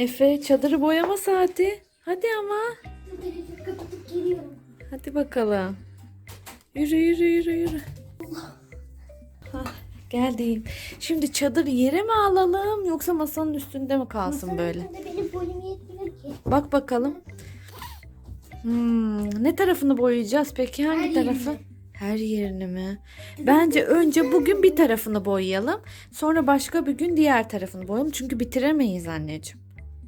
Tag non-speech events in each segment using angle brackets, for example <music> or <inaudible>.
Efe çadırı boyama saati. Hadi ama. Kapatıp geliyorum. Hadi bakalım. Yürü yürü yürü yürü. Hah, geldim. Şimdi çadır yere mi alalım yoksa masanın üstünde mi kalsın böyle? Masanın üstünde Benim boyum yetmiyor ki. Bak bakalım. Hmm, ne tarafını boyayacağız peki? Hangi Her tarafı? yerini. Her yerini mi? Bence önce bugün bir tarafını boyayalım. Sonra başka bir gün diğer tarafını boyayalım. Çünkü bitiremeyiz anneciğim.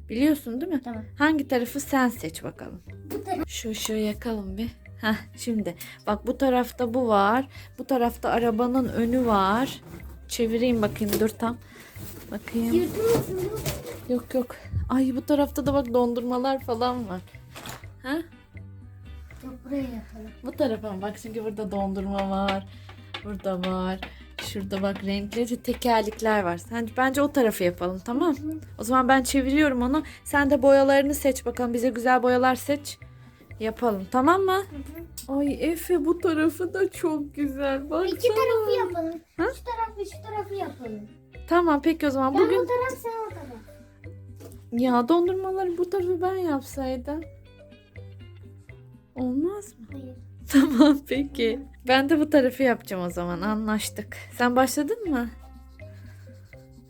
Biliyorsun değil mi? Tamam. Hangi tarafı sen seç bakalım. Bu taraf. Şu ışığı yakalım bir. Heh, şimdi bak bu tarafta bu var. Bu tarafta arabanın önü var. Çevireyim bakayım dur tam. Bakayım. Yırtılmasın? Yok yok. Ay bu tarafta da bak dondurmalar falan var. Ha? Yok buraya yapalım. Bu tarafa mı? Bak çünkü burada dondurma var. Burada var. Şurada bak renkli tekerlikler var. Sen bence o tarafı yapalım tamam? O zaman ben çeviriyorum onu. Sen de boyalarını seç bakalım. Bize güzel boyalar seç. Yapalım tamam mı? Ay Efe bu tarafı da çok güzel. Baksana. İki tarafı yapalım. Ha? Şu taraf ve şu tarafı yapalım. Tamam peki o zaman Ben bugün o taraf sen o taraf. ya dondurmaları bu tarafı ben yapsaydım. Olmaz mı? Hayır. Tamam peki. Ben de bu tarafı yapacağım o zaman. Anlaştık. Sen başladın mı?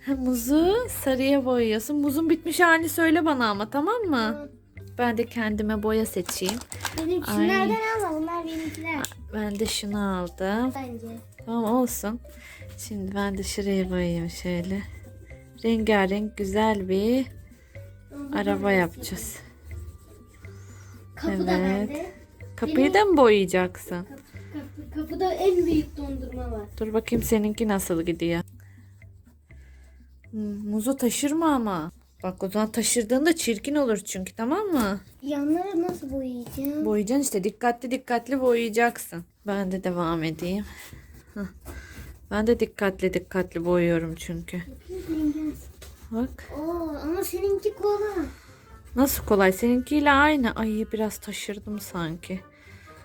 Ha, muzu sarıya boyuyorsun. Muzun bitmiş halini söyle bana ama tamam mı? Ben de kendime boya seçeyim. Benim Ay. şunlardan alma bunlar benimkiler. Ben de şunu aldım. Bence. Tamam olsun. Şimdi ben de şuraya boyayayım şöyle. Rengarenk güzel bir araba yapacağız. Kapı da Evet. bende. Kapıyı da mı boyayacaksın? Kapı, kapıda en büyük dondurma var. Dur bakayım seninki nasıl gidiyor. Hmm, muzu taşırma ama. Bak o zaman taşırdığında çirkin olur çünkü tamam mı? Yanları nasıl boyayacağım? Boyayacaksın işte dikkatli dikkatli boyayacaksın. Ben de devam edeyim. Hah. Ben de dikkatli dikkatli boyuyorum çünkü. Bak Oo, ama seninki kolay. nasıl kolay seninkiyle aynı. Ay biraz taşırdım sanki.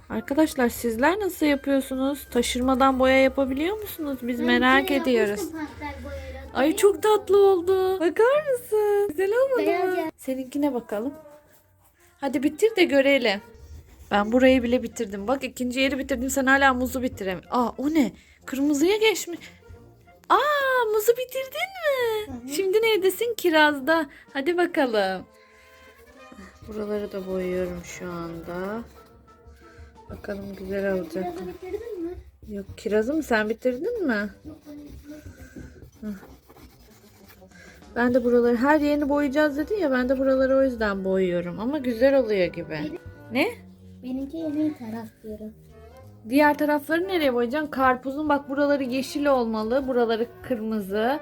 Arkadaşlar sizler nasıl yapıyorsunuz? Taşırmadan boya yapabiliyor musunuz? Biz merak ediyoruz. Ay çok tatlı oldu. Bakar mısın? Güzel olmadı mı? Seninkine bakalım. Hadi bitir de görelim. Ben burayı bile bitirdim. Bak ikinci yeri bitirdim. Sen hala muzu bitirem. Aa o ne? Kırmızıya geçmiş. Aa muzu bitirdin mi? Şimdi neredesin? Kirazda. Hadi bakalım. Buraları da boyuyorum şu anda. Bakalım güzel olacak Biraz mı? bitirdin mi? Yok kirazı mı? Sen bitirdin mi? Yok, ben- Ben de buraları her yerini boyayacağız dedi ya ben de buraları o yüzden boyuyorum ama güzel oluyor gibi. Ne? Benimki en iyi taraf diyorum. Diğer tarafları nereye boyayacaksın? Karpuzun bak buraları yeşil olmalı, buraları kırmızı.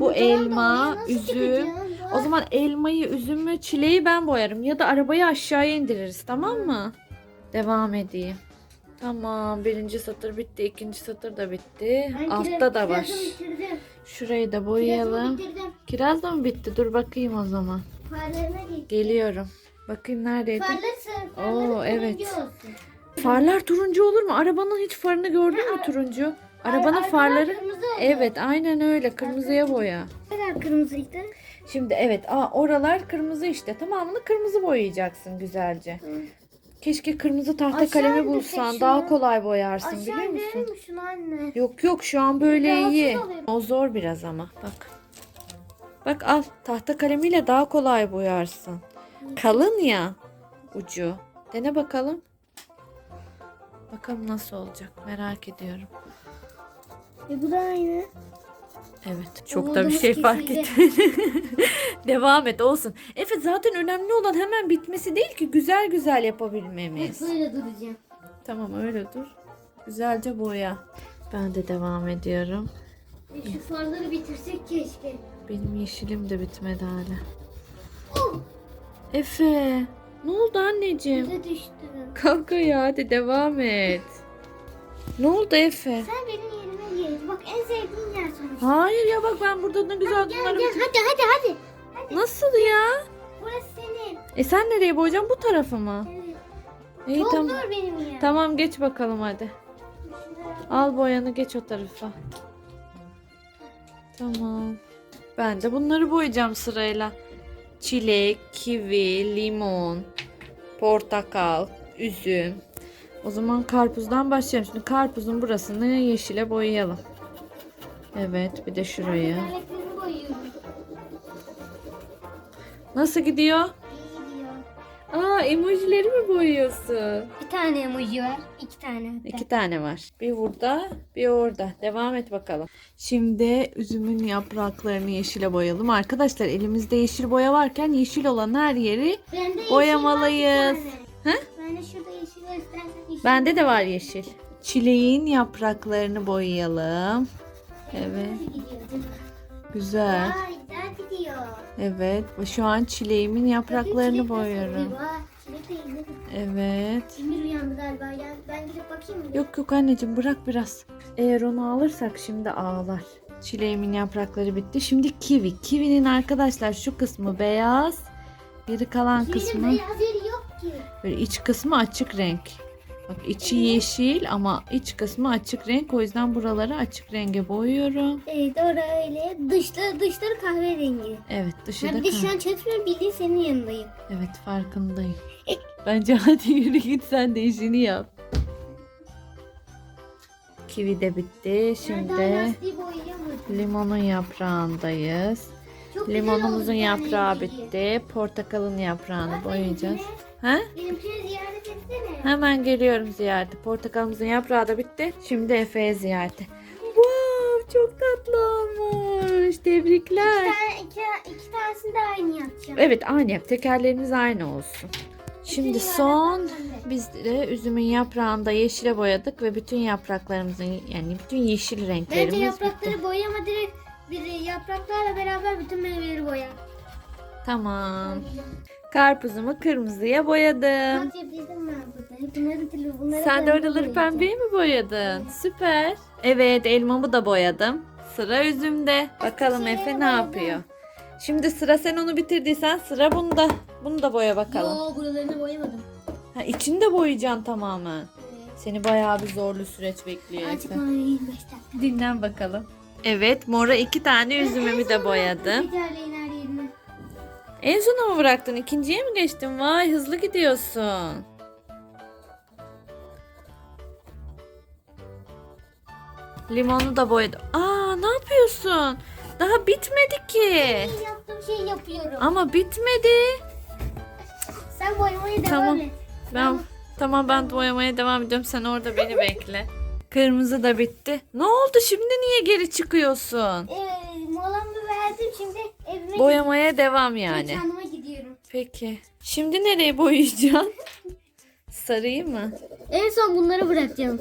Bu da elma, üzüm. O zaman elmayı, üzümü, çileği ben boyarım ya da arabayı aşağıya indiririz tamam mı? Devam edeyim. Tamam birinci satır bitti, ikinci satır da bitti. Ben Altta kiraz- da var. Şurayı da boyayalım. Kiraz da mı bitti? Dur bakayım o zaman. Geliyorum. Bakayım neredeydi? Farları Oo, evet. olsun. Farlar turuncu olur mu? Arabanın hiç farını gördün mü turuncu? Arabanın farları. Evet, aynen öyle. Kırmızıya boya. Ne kadar kırmızıydı? Şimdi evet, aa oralar kırmızı işte. Tamamını kırmızı boyayacaksın güzelce. Keşke kırmızı tahta Aşağı kalemi bulsan. Daha kolay boyarsın Aşağı biliyor musun? şunu anne? Yok yok şu an böyle Rahatsız iyi. oluyorum. O zor biraz ama. Bak. Bak al tahta kalemiyle daha kolay boyarsın. Kalın ya ucu. Dene bakalım. Bakalım nasıl olacak merak ediyorum. E bu da aynı. Evet. Çok da bir Umudumuz şey fark kesildi. etmedi. <laughs> Devam et olsun. Efe zaten önemli olan hemen bitmesi değil ki güzel güzel yapabilmemiz. Hep böyle duracağım. Tamam öyle dur. Güzelce boya. Ben de devam ediyorum. E şu farları bitirsek keşke. Benim yeşilim de bitmedi hala. Oh! Efe ne oldu anneciğim? Bize düştü. Kanka ya hadi devam et. Ne oldu Efe? Sen benim yerime gel. Bak en sevdiğin yer sonuçta. Hayır ya bak ben burada ne güzel Gel bunları gel bitir- hadi hadi hadi. Hadi. Nasıl ya? Burası senin. E sen nereye boyayacaksın bu tarafı mı? Evet. İyi Çok tamam. zor benim yer. Tamam geç bakalım hadi. Al boyanı geç o tarafa. Tamam. Ben de bunları boyayacağım sırayla. çilek, kivi, limon, portakal, üzüm. O zaman karpuzdan başlayalım. Şimdi karpuzun burasını yeşile boyayalım. Evet, bir de şurayı. Nasıl gidiyor? Aa, emojileri mi boyuyorsun? Bir tane emoji var. iki tane hatta. İki tane var. Bir burada, bir orada. Devam et bakalım. Şimdi üzümün yapraklarını yeşile boyayalım. Arkadaşlar elimizde yeşil boya varken yeşil olan her yeri Boyamalıyız. tane. Ben de şurada yeşil var istersen yeşil. Bende de var yeşil. Çileğin yapraklarını boyayalım. Evet, güzel. Evet, ve şu an çileğimin yapraklarını boyuyorum. Evet. Emir uyandı galiba. Ya, ben gidip bakayım mı? Yok yok anneciğim bırak biraz. Eğer onu alırsak şimdi ağlar. Çileğimin yaprakları bitti. Şimdi kivi. Kivinin arkadaşlar şu kısmı beyaz. Geri kalan Kivinin kısmı beyaz yeri yok ki. böyle iç kısmı açık renk. Bak içi yeşil ama iç kısmı açık renk. O yüzden buraları açık renge boyuyorum. Evet orada öyle. Dışları, dışları kahverengi. Evet dışı da Ben bir de şu an çalışmıyorum bildiğin senin yanındayım. Evet farkındayım. Bence hadi yürü git sen de işini yap. Kivi de bitti. Şimdi lastiği boyayamadım. limonun yaprağındayız. Çok güzel Limonumuzun yaprağı rengi. bitti. Portakalın yaprağını Bak boyayacağız. benimkine- Ha? Etsene. Hemen geliyorum ziyarete. Portakalımızın yaprağı da bitti. Şimdi Efe'ye ziyarete. Wow, çok tatlı olmuş. Tebrikler. Bir tane, iki, iki tanesini de aynı yapacağım. Evet aynı yap. Tekerlerimiz aynı olsun. Şimdi son biz de üzümün yaprağını da yeşile boyadık ve bütün yapraklarımızın yani bütün yeşil renklerimiz Bence bitti. yaprakları boyama direkt bir yapraklarla beraber bütün meyveleri boya. Tamam. Karpuzumu kırmızıya boyadım. Ben burada. Bunları türlü bunları Sen de oraları pembeye mi boyadın? Süper. Evet elmamı da boyadım. Sıra üzümde. Bakalım şeyleri Efe ne boyadım. yapıyor? Şimdi sıra sen onu bitirdiysen sıra bunda. Bunu da boya bakalım. Yo buralarını boyamadım. Ha, içini de boyayacaksın tamamen. Evet. Seni bayağı bir zorlu süreç bekliyor Efe. bana 25 dakika. Dinlen bakalım. Evet mora iki tane üzümümü de boyadım. En sona mı bıraktın? İkinciye mi geçtin? Vay hızlı gidiyorsun. Limonu da boyadım. Aa ne yapıyorsun? Daha bitmedi ki. Ben yaptığım şeyi yapıyorum. Ama bitmedi. Sen boyamaya devam Tamam. et. Ben tamam ben boyamaya devam ediyorum. Sen orada beni bekle. Kırmızı da bitti. Ne oldu şimdi niye geri çıkıyorsun? Ee, molamı verdim şimdi evime Boyamaya devam gidiyorum. yani. Kendime gidiyorum. Peki. Şimdi nereye boyayacaksın? <laughs> Sarıyı mı? En son bunları bırakacağım.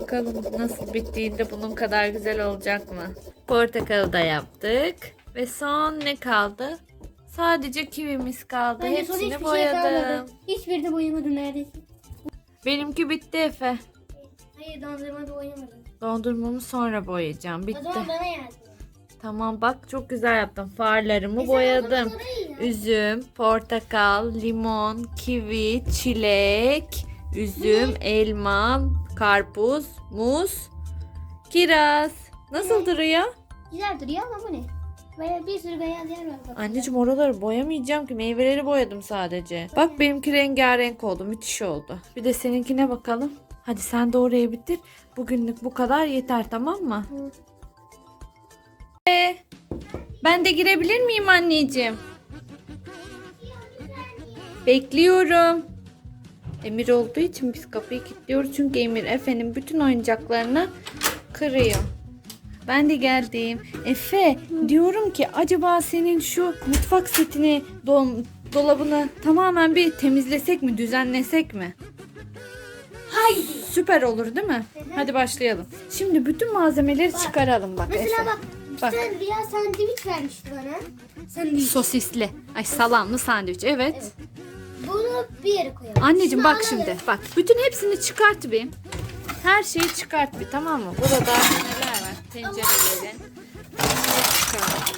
Bakalım nasıl bittiğinde bunun kadar güzel olacak mı? Portakalı da yaptık. Ve son ne kaldı? Sadece kivimiz kaldı. Son Hepsini hiçbir şey boyadım. kalmadı. Hiçbirini boyamadım neredeyse. Benimki bitti Efe. Hayır dondurma da boyamadım. Dondurmamı sonra boyayacağım. O Bitti. zaman bana yardım. Tamam bak çok güzel yaptım. Farlarımı E o boyadım. Üzüm, portakal, limon, kivi, çilek, üzüm, elma, karpuz, muz, kiraz. Nasıl duruyor? Güzel duruyor ama bu ne? Böyle bir sürü beyaz yer var. Bak. Anneciğim oraları boyamayacağım ki meyveleri boyadım sadece. Bak benimki rengarenk oldu müthiş oldu. Bir de seninkine bakalım. Hadi sen de orayı bitir. Bugünlük bu kadar yeter tamam mı? Hı. Ee, ben de girebilir miyim anneciğim? Bekliyorum. Emir olduğu için biz kapıyı kilitliyoruz. Çünkü Emir Efe'nin bütün oyuncaklarını kırıyor. Ben de geldim. Efe diyorum ki acaba senin şu mutfak setini don, dolabını tamamen bir temizlesek mi düzenlesek mi? Haydi. Süper olur değil mi? Hadi başlayalım. Şimdi bütün malzemeleri çıkaralım bak Mesela Efe. bak, Bak. sen Rüya sandviç vermişti bana. Sandviç. Sosisli. Ay salamlı sandviç. Evet. Evet. Bunu bir yere koyalım. Anneciğim Şunu bak alalım. şimdi. Bak bütün hepsini çıkart bir. Her şeyi çıkart bir tamam mı? Burada neler var? Tencerelerin. Çıkart.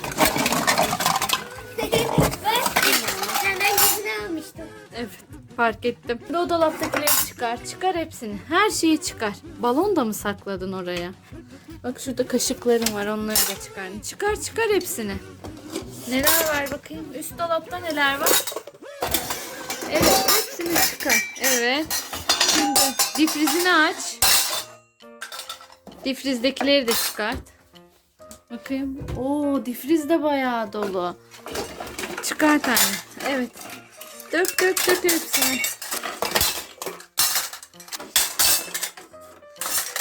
Almıştım. Evet fark ettim. O dolaptakileri çıkar. Çıkar hepsini. Her şeyi çıkar. Balon da mı sakladın oraya? Bak şurada kaşıklarım var. Onları da çıkar. Çıkar çıkar hepsini. Neler var bakayım? Üst dolapta neler var? Evet hepsini çıkar. Evet. Şimdi difrizini aç. Difrizdekileri de çıkart. Bakayım. Oo difriz de bayağı dolu. Çıkart anne. Evet. Dök dök dök hepsini.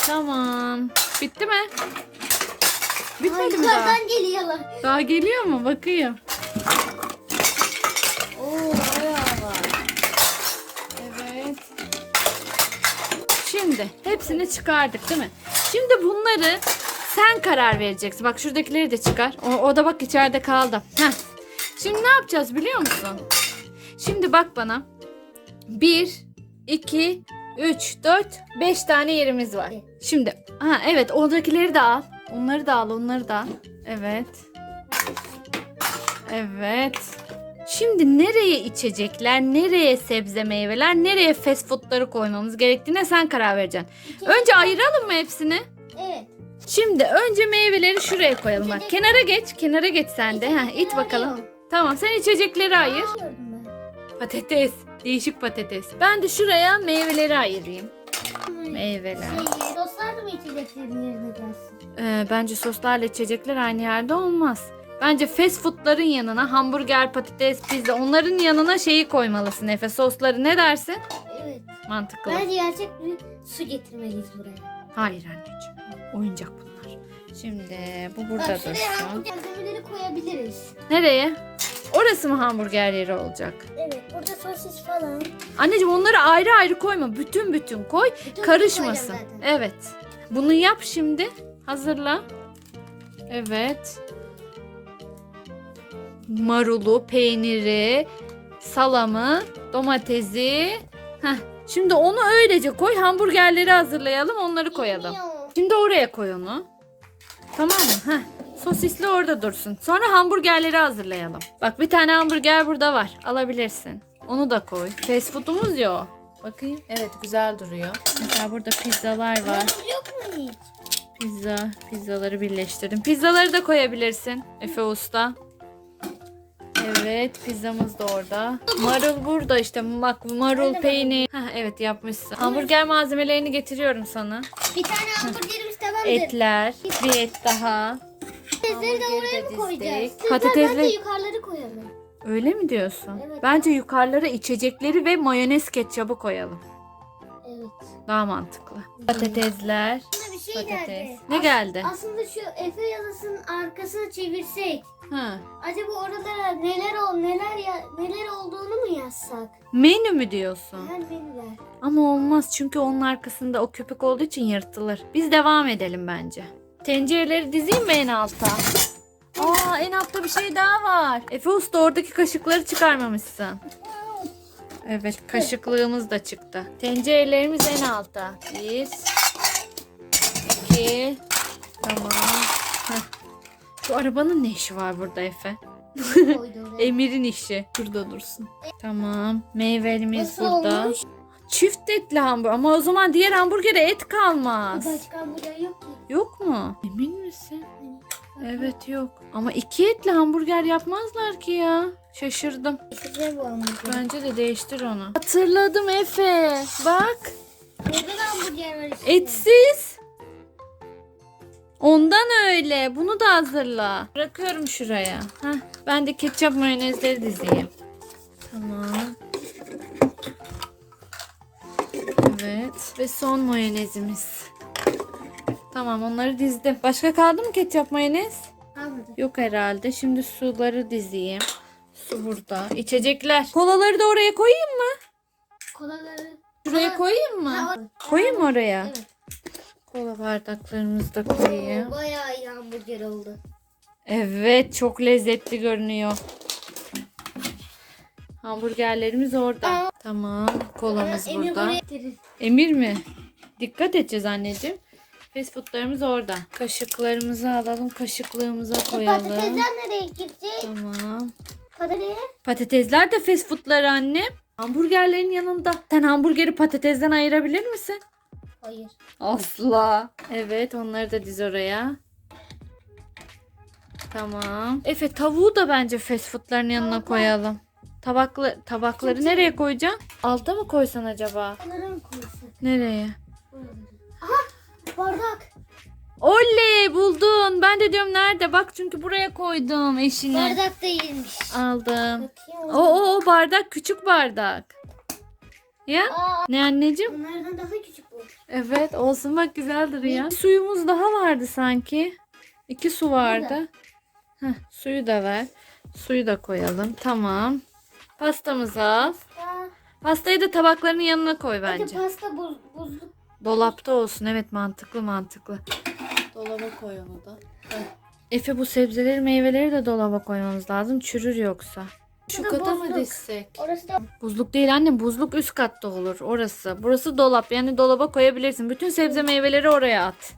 Tamam. Bitti mi? Bitmedi mi daha? Yukarıdan geliyorlar. Daha geliyor mu? Bakayım. Oo bayağı var. Evet. Şimdi hepsini çıkardık değil mi? Şimdi bunları sen karar vereceksin. Bak şuradakileri de çıkar. O, o da bak içeride kaldı. Heh. Şimdi ne yapacağız biliyor musun? Şimdi bak bana. 1, 2, 3, 4, 5 tane yerimiz var. Şimdi ha evet oradakileri de al. Onları da al, onları da al. Evet. Evet. Şimdi nereye içecekler, nereye sebze meyveler, nereye fast foodları koymamız gerektiğine sen karar vereceksin. Önce ayıralım mı hepsini? Evet. Şimdi önce meyveleri şuraya koyalım bak. Kenara geç, kenara geç sen de. Heh, it bakalım. Tamam sen içecekleri ayır. Ben. Patates, değişik patates. Ben de şuraya meyveleri ayırayım. Meyveler. Şey, dostlar da mı içeceklerin yerine gelsin? Ee, bence soslarla içecekler aynı yerde olmaz. Bence fast foodların yanına hamburger, patates, pizza onların yanına şeyi koymalısın Efe. Sosları ne dersin? Evet. Mantıklı. Bence gerçek bir su getirmeliyiz buraya. Hayır anneciğim. Oyuncak bunlar. Şimdi bu burada Bak şuraya dursun. hamburger malzemeleri koyabiliriz. Nereye? Orası mı hamburger yeri olacak? Evet. Burada sosis falan. Anneciğim onları ayrı ayrı koyma. Bütün bütün koy. Bütün Karışmasın. koyacağım zaten. Evet. Bunu yap şimdi. Hazırla. Evet. Marulu, peyniri, salamı, domatesi. Heh. Şimdi onu öylece koy. Hamburgerleri hazırlayalım. Onları koyalım. Şimdi oraya koy onu. Tamam mı? Heh. Sosisli orada dursun. Sonra hamburgerleri hazırlayalım. Bak bir tane hamburger burada var. Alabilirsin. Onu da koy. Fast food'umuz ya o. Bakayım. Evet güzel duruyor. Mesela burada pizzalar var. Yok mu hiç? Pizza. Pizzaları birleştirdim. Pizzaları da koyabilirsin. Efe Usta. Evet pizzamız da orada. Marul burada işte. Bak marul peynir. Heh, evet yapmışsın. Hamburger malzemelerini getiriyorum sana. Bir tane hamburgerimiz tamamdır. Etler. Bir et daha. Patatesleri de oraya mı koyacağız? dizdik. Patatesleri... Patatesli- Bence yukarıları koyalım. Öyle mi diyorsun? Evet. Bence yukarılara içecekleri ve mayonez ketçabı koyalım. Evet. Daha mantıklı. Patatesler. Buna bir şey Patates. geldi. Ne geldi? Aslında şu Efe yazısının arkasına çevirsek. Ha. Acaba oralara neler ol neler ya neler olduğunu mu yazsak? Menü mü diyorsun? Her menüler. Ama olmaz çünkü onun arkasında o köpek olduğu için yırtılır. Biz devam edelim bence. Tencereleri dizeyim mi en alta? Aa en altta bir şey daha var. Efe Usta oradaki kaşıkları çıkarmamışsın. Evet kaşıklığımız da çıktı. Tencerelerimiz en altta. Bir, iki, tamam. Heh. Şu arabanın ne işi var burada Efe? <laughs> Emir'in işi. Burada dursun. Tamam. Meyvelerimiz Nasıl burada. olmuş? Çift etli hamburger. Ama o zaman diğer hamburgere et kalmaz. Başka hamburger yok ki. Yok mu? Emin misin? Evet yok. Ama iki etli hamburger yapmazlar ki ya. Şaşırdım. Güzel bu hamburger. Bence de değiştir onu. Hatırladım Efe. Bak. Neden hamburger var? Etsiz. Ondan öyle. Bunu da hazırla. Bırakıyorum şuraya. Heh. Ben de ketçap mayonezleri dizeyim. Tamam. Evet. Ve son mayonezimiz. Tamam onları dizdim. Başka kaldı mı ketçap mayonez? Kalmadı. Yok herhalde. Şimdi suları dizeyim. Su burada. İçecekler. Kolaları da oraya koyayım mı? Kolaları. Şuraya koyayım mı? Ha, Koyayım mı oraya? Evet. Kola bardaklarımızı da koyayım. Oo, Bayağı iyi hamburger oldu. Evet çok lezzetli görünüyor. Hamburgerlerimiz orada. Aa. Tamam. Kolamız Emir burada. buraya. Emir mi? Dikkat edeceğiz anneciğim. Fast foodlarımız orada. Kaşıklarımızı alalım. Kaşıklığımıza koyalım. Patatesler nereye gidecek? Tamam. Patates. Patatesler de fast foodlar annem. Hamburgerlerin yanında. Sen hamburgeri patatesden ayırabilir misin? Hayır. Asla. Evet onları da diz oraya. Tamam. Efe tavuğu da bence fast foodların yanına koyalım. Tabaklı tabakları nereye koyacaksın? Alta mı koysan acaba? Mı koysak? Nereye? Aha bardak. Oley buldun. Ben de diyorum nerede? Bak çünkü buraya koydum eşini. Bardak değilmiş. Aldım. Bakayım. O, o o bardak küçük bardak. Ya? Aa, Ne anneciğim? bunlardan daha küçük bu. Evet olsun bak güzeldir ya. Suyumuz daha vardı sanki. İki su vardı. Heh, suyu da ver. Suyu da koyalım. Tamam. Pastamızı al. Aa, Pastayı da tabakların yanına koy hadi bence. pasta buz, buzluk. Dolapta olsun. Evet mantıklı mantıklı. Dolaba koy onu da. Efe bu sebzeleri meyveleri de dolaba koymamız lazım. Çürür yoksa. Şu kata mı buzluk. dizsek? Orası da Buzluk değil anne buzluk üst katta olur orası. Burası dolap yani dolaba koyabilirsin. Bütün sebze meyveleri oraya at.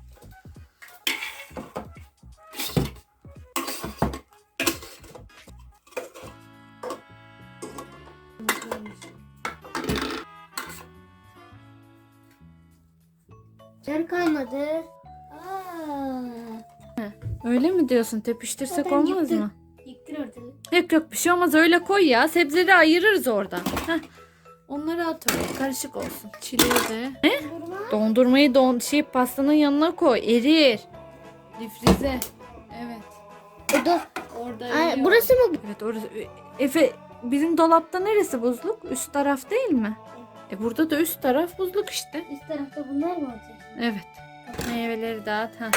Mi diyorsun? Tepiştirsek Zaten olmaz yıktı. mı? yıktır ortalığı. Yok yok bir şey olmaz öyle koy ya. Sebzeleri ayırırız oradan. Heh. Onları at oraya karışık olsun. Çileği de. Ne? Durma. Dondurmayı don şey pastanın yanına koy. Erir. Difrize. Evet. Burada. Orada Ay, burası mı? Evet orası. Efe bizim dolapta neresi buzluk? Üst taraf değil mi? E burada da üst taraf buzluk işte. Üst tarafta bunlar mı olacak? Evet. Meyveleri dağıt ha.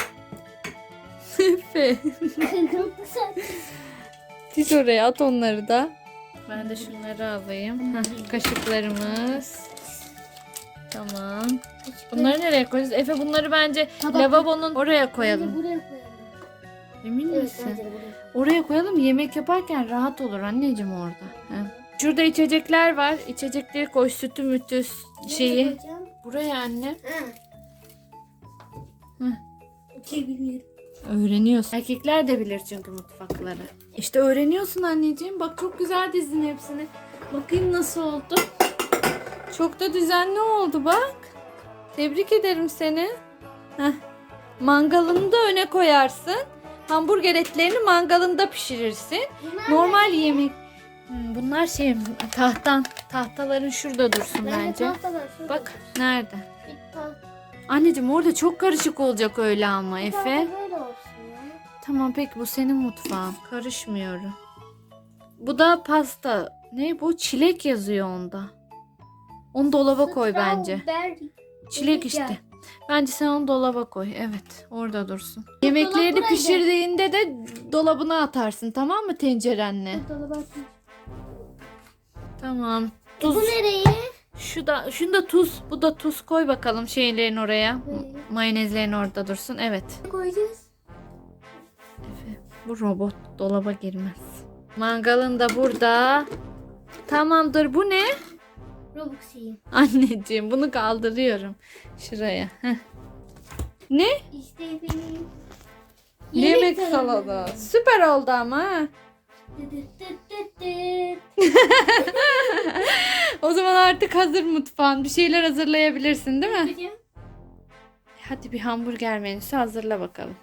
Efe. Diz oraya at onları da. Ben de şunları alayım. Heh, kaşıklarımız. Tamam. Bunları nereye koyacağız? Efe bunları bence Tabak- lavabonun oraya Bence koyalım. buraya koyalım. Emin Evet misin? bence de buraya. Oraya koyalım yemek yaparken rahat olur anneciğim orada. He. Şurada içecekler var. İçecekleri koy sütü mütü şeyi. Nereye koyacağım? Buraya anne. Ha. Hı. Okey bilmiyorum. Öğreniyorsun. Erkekler de bilir çünkü mutfakları. İşte öğreniyorsun anneciğim. Bak çok güzel dizdin hepsini. Bakayım nasıl oldu. Çok da düzenli oldu bak. Tebrik ederim seni. Heh. Mangalını da öne koyarsın. Hamburger etlerini mangalında pişirirsin. Bunlar Normal yemek. Hmm, Bunlar şey tahtan. Tahtaların şurada dursun Bence bence. tahtalar şurada. Bak nerede? Bir tahta Anneciğim orada çok karışık olacak öyle ama Efe. Tamam peki bu senin mutfağın. Karışmıyorum. Bu da pasta. Ne bu? Çilek yazıyor onda. Onu dolaba koy bence. Çilek işte. Bence sen onu dolaba koy. Evet orada dursun. Yemeklerini pişirdiğinde de dolabına atarsın tamam mı tencerenle? Tamam. E, Tuz. Bu nereye? Şu da, şunu da tuz. Bu da tuz koy bakalım şeylerin oraya. Mayonezlerin orada dursun. Evet. Koyacağız. Bu robot dolaba girmez. Mangalın da burada. Tamamdır. Bu ne? Robux yiyeyim. Anneciğim bunu kaldırıyorum. Şuraya. Heh. Ne? İşte benim. Yemek, salonu. salonu. Süper oldu ama. <laughs> O zaman artık hazır mutfağın. Bir şeyler hazırlayabilirsin değil mi? Hadi bir hamburger menüsü hazırla bakalım.